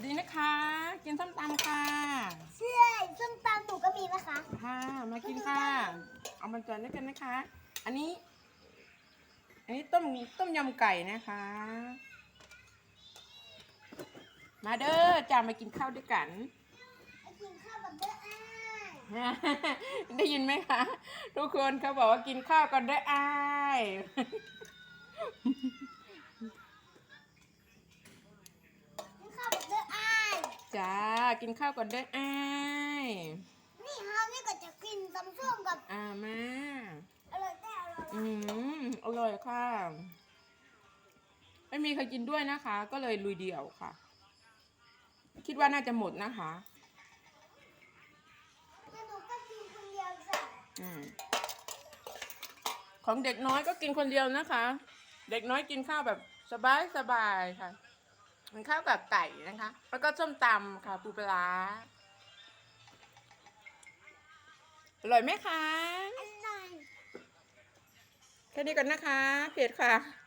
วัสดีนะคะ กินส้มตำค่ะเชื่อส้มตำหนูก็มีนะคะค่ะมากินค่ะ เอามาจานด้วยกันนะคะ อันนี้ อันนี้ต้มต้มยำไก่นะคะ มาเด้อจ้ามากินข้าวด้วยกันไปกินข้าวกับเด้ออ้ายได้ยินไหมคะ ทุกคนเขาบอกว่ากินข้าวกันด้วยอ้าย กินข้าวกับเด้ออ้าย จ้า กินข้าวก่อนเด้ออ้ายนี่เฮานี่ก็จะกินตำส้มกับอ่ามา อร่อยแต่อร่อยอืมอร่อยค่ะ ไม่มีใครกินด้วยนะคะ ก็เลยลุยเดี่ยวค่ะ คิดว่าน่าจะหมดนะคะแต่หนูก็กินคนเดียวจ้ะอืมของเด็กน้อยก็กินคนเดียวนะคะ เด็กน้อยกินข้าวแบบสบายสบายๆค่ะ กินข้าวกับไก่นะคะ แล้วก็ส้มตำค่ะ ปูปลาร้าอร่อยไหมคะ อร่อย แค่นี้ก่อนนะคะ เผ็ดค่ะ